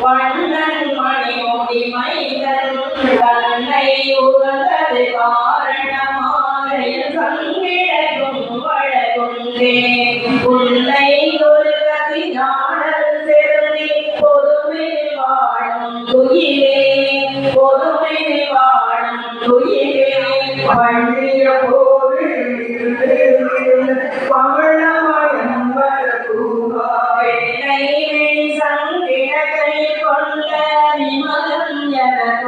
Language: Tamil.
வண்ணன் மணி முடி மைதன் தன்னை உகந்தது காரணமாக சங்கிழகும் வழகுந்தே உன்னை ஒரு கதி ஞானல் செருந்தி பொதுமை வாழும் துயிலே வெண்ணை சங்கிழகை கொள்ள